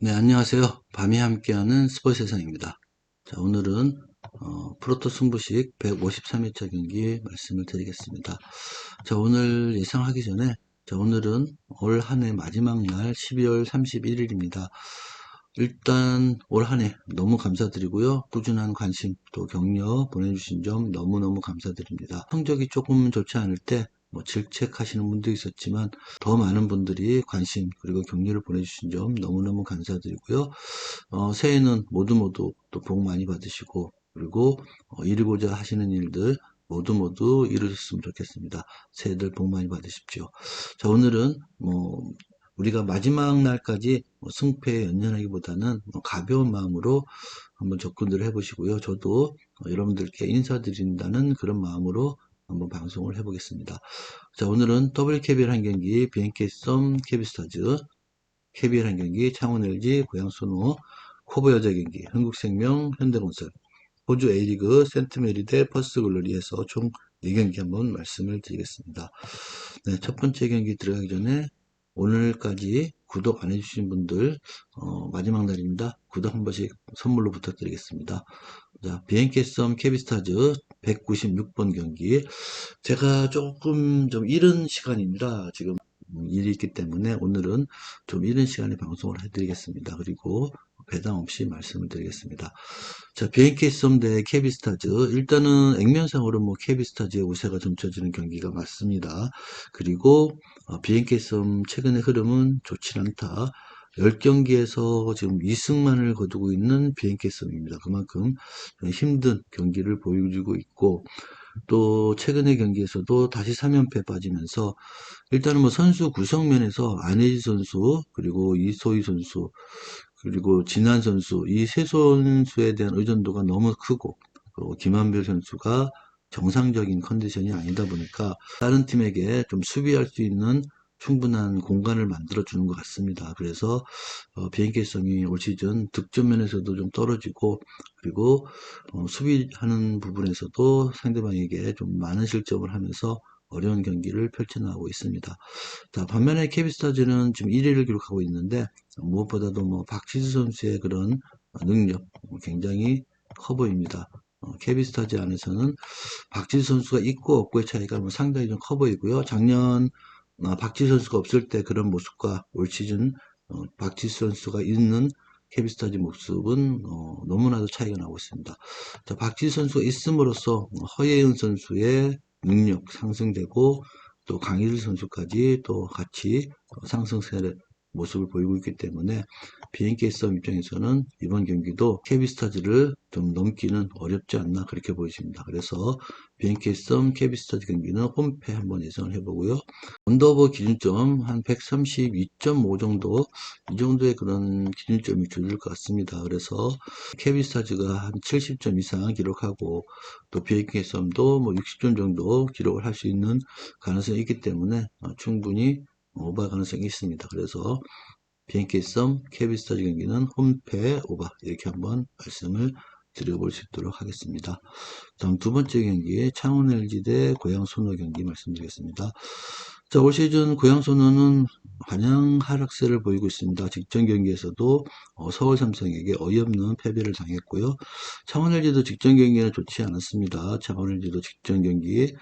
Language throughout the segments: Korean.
네, 안녕하세요. 밤이 함께하는 스포츠 세상입니다. 자, 오늘은 어, 프로토 승부식 153회차 경기 말씀을 드리겠습니다. 자, 오늘 예상하기 전에 자, 오늘은 올 한 해 마지막 날 12월 31일입니다. 일단 올 한 해 너무 감사드리고요. 꾸준한 관심 또 격려 보내주신 점 너무너무 감사드립니다. 성적이 조금 좋지 않을 때 뭐 질책하시는 분도 있었지만 더 많은 분들이 관심 그리고 격려를 보내주신 점 너무너무 감사드리고요. 어, 새해는 모두 모두 또 복 많이 받으시고 그리고 어, 이루고자 하시는 일들 모두 모두 이루셨으면 좋겠습니다. 새해들 복 많이 받으십시오. 자 오늘은 뭐 우리가 마지막 날까지 뭐 승패에 연연하기보다는 뭐 가벼운 마음으로 한번 접근을 해보시고요. 저도 어, 여러분들께 인사드린다는 그런 마음으로 한번 방송을 해보겠습니다. 자, 오늘은 WKBL 한 경기, BNK썸 KB스타즈, KBL 한 경기, 창원 LG, 고양 소노, 코보 여자 경기, 한국생명, 현대건설, 호주 A리그, 센트메리 대, 퍼스글로리에서 총 4경기 한번 말씀을 드리겠습니다. 네, 첫 번째 경기 들어가기 전에 오늘까지 구독 안 해주신 분들 어, 마지막 날입니다. 구독 한 번씩 선물로 부탁드리겠습니다. 자, 비행캐썸 캐비스타즈 196번 경기. 제가 조금 좀 이른 시간입니다. 지금 일이 있기 때문에 오늘은 좀 이른 시간에 방송을 해드리겠습니다. 그리고 배당 없이 말씀을 드리겠습니다. 자, 비행캐썸 대 캐비스타즈. 일단은 액면상으로 뭐 캐비스타즈의 우세가 점쳐지는 경기가 맞습니다. 그리고 어, 비행캐썸 최근의 흐름은 좋지 않다. 10경기에서 지금 2승만을 거두고 있는 비행캐썸입니다. 그만큼 힘든 경기를 보여주고 있고 또 최근의 경기에서도 다시 3연패 빠지면서 일단은 뭐 선수 구성면에서 안혜지 선수 그리고 이소희 선수 그리고 진한 선수 이 세 선수에 대한 의존도가 너무 크고 김한별 선수가 정상적인 컨디션이 아니다 보니까 다른 팀에게 좀 수비할 수 있는 충분한 공간을 만들어 주는 것 같습니다. 그래서 어, 비행기성이 올 시즌 득점 면에서도 좀 떨어지고 그리고 어, 수비하는 부분에서도 상대방에게 좀 많은 실점을 하면서 어려운 경기를 펼쳐나가고 있습니다. 자, 반면에 케비스타즈는 지금 1위를 기록하고 있는데 무엇보다도 뭐 박지수 선수의 그런 능력 굉장히 커 보입니다. 어, 케비스타즈 안에서는 박지수 선수가 있고 없고의 차이가 뭐 상당히 좀 커 보이고요. 작년 어, 박지수 선수가 없을 때 그런 모습과 올 시즌 어, 박지수 선수가 있는 케비스타즈 모습은 어, 너무나도 차이가 나고 있습니다. 자, 박지수 선수가 있음으로써 허예은 선수의 능력 상승되고 또 강희일 선수까지 또 같이 상승세를 모습을 보이고 있기 때문에 비행기 썸 입장에서는 이번 경기도 캐비스타즈를 좀 넘기는 어렵지 않나 그렇게 보여집니다. 그래서 비행기 썸 캐비스타즈 경기는 홈패 한번 예상을 해보고요. 언더버 기준점 한 132.5 정도 이 정도의 그런 기준점이 주어질 것 같습니다. 그래서 캐비스타즈가 한 70점 이상 기록하고 또 비행기 썸도 뭐 60점 정도 기록을 할 수 있는 가능성이 있기 때문에 충분히 오버 가능성이 있습니다. 그래서 비행기 썸 캐비스타즈 경기는 홈패 오버 이렇게 한번 말씀을 드려볼 수 있도록 하겠습니다. 다음 두 번째 경기 창원 LG 대 고양 소노 경기 말씀드리겠습니다. 자, 올 시즌 고양 소노는 환영 하락세를 보이고 있습니다. 직전 경기에서도 어, 서울 삼성에게 어이없는 패배를 당했고요. 창원 LG도 직전 경기는 좋지 않았습니다. 창원 LG도 직전 경기에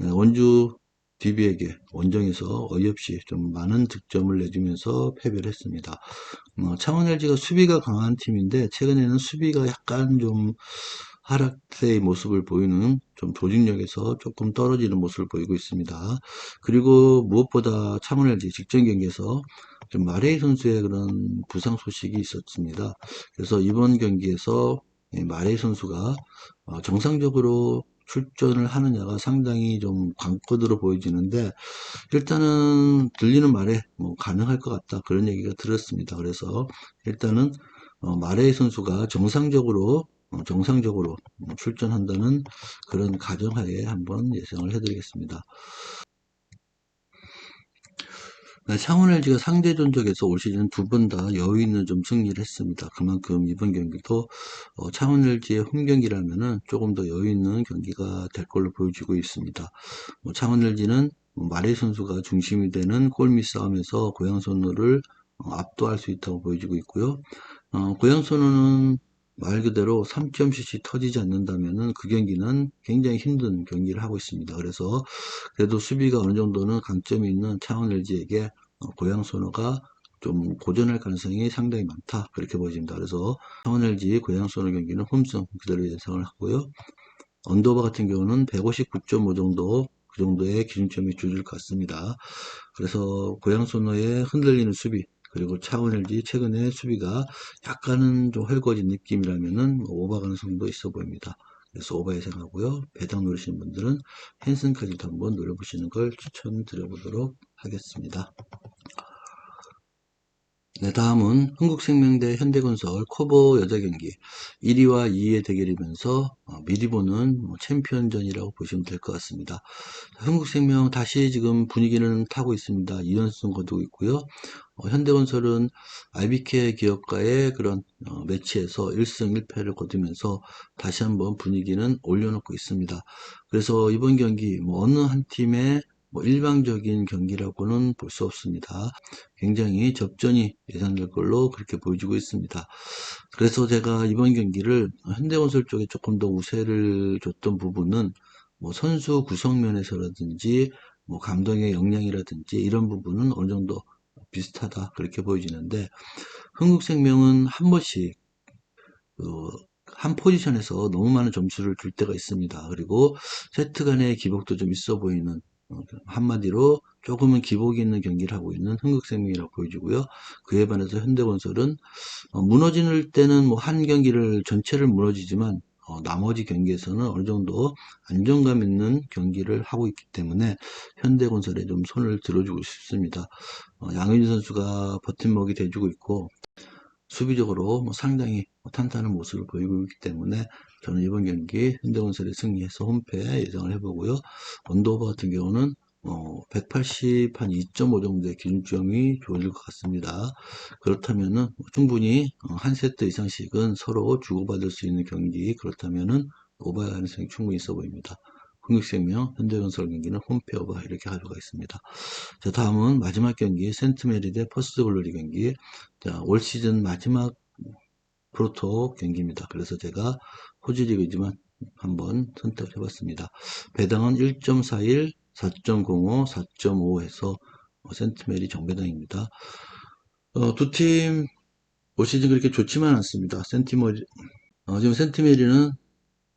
원주 DB에게 원정에서 어이없이 좀 많은 득점을 내주면서 패배를 했습니다. 어, 창원 LG가 수비가 강한 팀인데 최근에는 수비가 약간 좀 하락세의 모습을 보이는 좀 조직력에서 조금 떨어지는 모습을 보이고 있습니다. 그리고 무엇보다 창원 LG 직전 경기에서 좀 마레이 선수의 그런 부상 소식이 있었습니다. 그래서 이번 경기에서 마레이 선수가 어, 정상적으로 출전을 하느냐가 상당히 좀 관건으로 보여지는데 일단은 들리는 말에 뭐 가능할 것 같다 그런 얘기가 들었습니다. 그래서 일단은 어, 마레이 선수가 정상적으로 어, 정상적으로 출전한다는 그런 가정하에 한번 예상을 해드리겠습니다. 네, 창원 LG가 상대 전적에서 올 시즌 두 번 다 여유 있는 좀 승리를 했습니다. 그만큼 이번 경기도 어, 창원 LG의 홈 경기라면은 조금 더 여유 있는 경기가 될 걸로 보여지고 있습니다. 뭐 창원 LG는 뭐 마레 선수가 중심이 되는 골밑 싸움에서 고양 선수를 어, 압도할 수 있다고 보여지고 있고요. 어, 고양 선호는 말 그대로 3점슛이 터지지 않는다면은 그 경기는 굉장히 힘든 경기를 하고 있습니다. 그래서 그래도 수비가 어느 정도는 강점이 있는 창원 LG에게 어, 고양 선호가 좀 고전할 가능성이 상당히 많다. 그렇게 보여집니다. 그래서 창원 LG 고양 선호 경기는 홈승 그대로 예상을 하고요. 언더바 같은 경우는 159.5 정도 그 정도의 기준점이 주질 것 같습니다. 그래서 고양 선호의 흔들리는 수비 그리고 차원 LG 최근에 수비가 약간은 좀 헐거진 느낌이라면은 오버 가능성도 있어 보입니다. 그래서 오버 예상하고요. 배당 노리시는 분들은 헨슨까지도 한번 노려보시는 걸 추천드려보도록 하겠습니다. 네, 다음은 흥국생명대 현대건설 코보 여자 경기 1위와 2위의 대결이면서 어, 미리 보는 뭐 챔피언전이라고 보시면 될 것 같습니다. 흥국생명 다시 지금 분위기는 타고 있습니다. 2연승 거두고 있고요. 어, 현대건설은 IBK 기업과의 그런 어, 매치에서 1승 1패를 거두면서 다시 한번 분위기는 올려놓고 있습니다. 그래서 이번 경기 뭐 어느 한 팀의 뭐 일방적인 경기라고는 볼 수 없습니다. 굉장히 접전이 예상될 걸로 그렇게 보여지고 있습니다. 그래서 제가 이번 경기를 현대건설 쪽에 조금 더 우세를 줬던 부분은 뭐 선수 구성 면에서라든지 뭐 감독의 역량이라든지 이런 부분은 어느 정도 비슷하다 그렇게 보여지는데 흥국생명은 한 번씩 그한 포지션에서 너무 많은 점수를 줄 때가 있습니다. 그리고 세트 간의 기복도 좀 있어 보이는 어, 한마디로 조금은 기복이 있는 경기를 하고 있는 흥국생명이라고 보여지고요. 그에 반해서 현대건설은 어, 무너지는 때는 뭐 한 경기를 전체를 무너지지만 어, 나머지 경기에서는 어느 정도 안정감 있는 경기를 하고 있기 때문에 현대건설에 좀 손을 들어주고 싶습니다. 어, 양현진 선수가 버팀목이 돼주고 있고 수비적으로 뭐 상당히 탄탄한 모습을 보이고 있기 때문에 저는 이번 경기 현대건설이 승리해서 홈패 예상을 해보고요. 언더오버 같은 경우는 어, 180 한 2.5 정도의 기준점이 좋을 것 같습니다. 그렇다면은 충분히 어, 한 세트 이상씩은 서로 주고받을 수 있는 경기 그렇다면은 오버 가능성이 충분히 있어 보입니다. 흥국생명, 현대건설 경기는 홈페 오버 이렇게 가져가 있습니다. 자, 다음은 마지막 경기 센트메리 대 퍼스트 글로리 경기. 자, 올 시즌 마지막 프로토 경기입니다. 그래서 제가 호주 리그지만 한번 선택을 해봤습니다. 배당은 1.41, 4.05, 4.5 해서 센트메리 정배당입니다. 어, 두 팀 올 시즌 그렇게 좋지만 않습니다. 센티머리, 어, 지금 센티메리는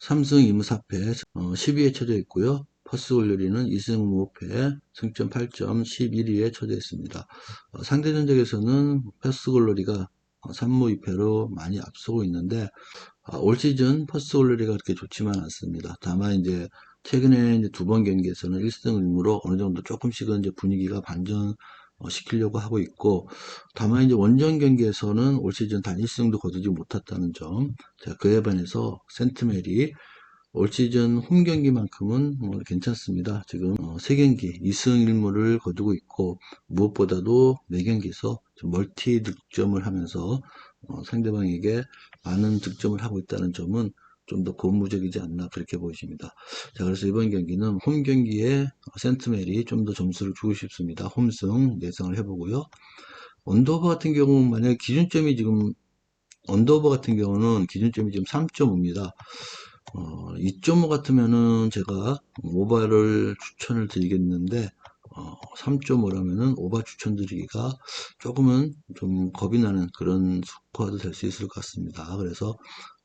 3승 2무 4패 어, 10위에 처져 있고요. 퍼스 올려리는 2승 5패 승점 8점 11위에 처져 있습니다. 어, 상대 전적에서는 퍼스 골로리가 3무 2패로 많이 앞서고 있는데 어, 올 시즌 퍼스 골로리가 그렇게 좋지만 않습니다. 다만 이제 최근에 두 번 경기에서는 1승 1무로 어느 정도 조금씩은 이제 분위기가 반전 어, 시키려고 하고 있고 다만 이제 원정 경기에서는 올 시즌 단 1승도 거두지 못했다는 점. 자, 그에 반해서 센트멜이 올 시즌 홈 경기만큼은 뭐 괜찮습니다. 지금 어, 3경기 2승 1무를 거두고 있고 무엇보다도 4경기에서 멀티 득점을 하면서 어, 상대방에게 많은 득점을 하고 있다는 점은 좀 더 고무적이지 않나 그렇게 보여집니다. 자 그래서 이번 경기는 홈 경기에 센트멜이 좀 더 점수를 주고 싶습니다. 홈승 예상을 해보고요. 언더버 같은 경우 만약 기준점이 지금 언더버 같은 경우는 기준점이 지금 3.5입니다. 어, 2.5 같으면은 제가 오바를 추천을 드리겠는데 어, 3.5라면은 오바 추천드리기가 조금은 좀 겁이 나는 그런 스코어도 될 수 있을 것 같습니다. 그래서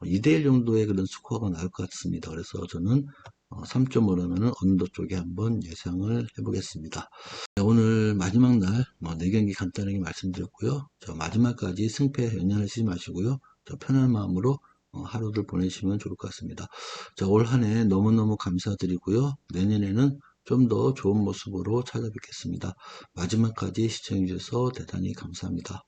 2대1 정도의 그런 스코어가 나올 것 같습니다. 그래서 저는 3.5라면은 언더 쪽에 한번 예상을 해보겠습니다. 오늘 마지막 날 뭐 4경기 간단하게 말씀드렸고요. 저 마지막까지 승패 연연하시지 마시고요. 저 편한 마음으로 어, 하루를 보내시면 좋을 것 같습니다. 자, 올 한 해 너무너무 감사드리고요. 내년에는 좀 더 좋은 모습으로 찾아뵙겠습니다. 마지막까지 시청해주셔서 대단히 감사합니다.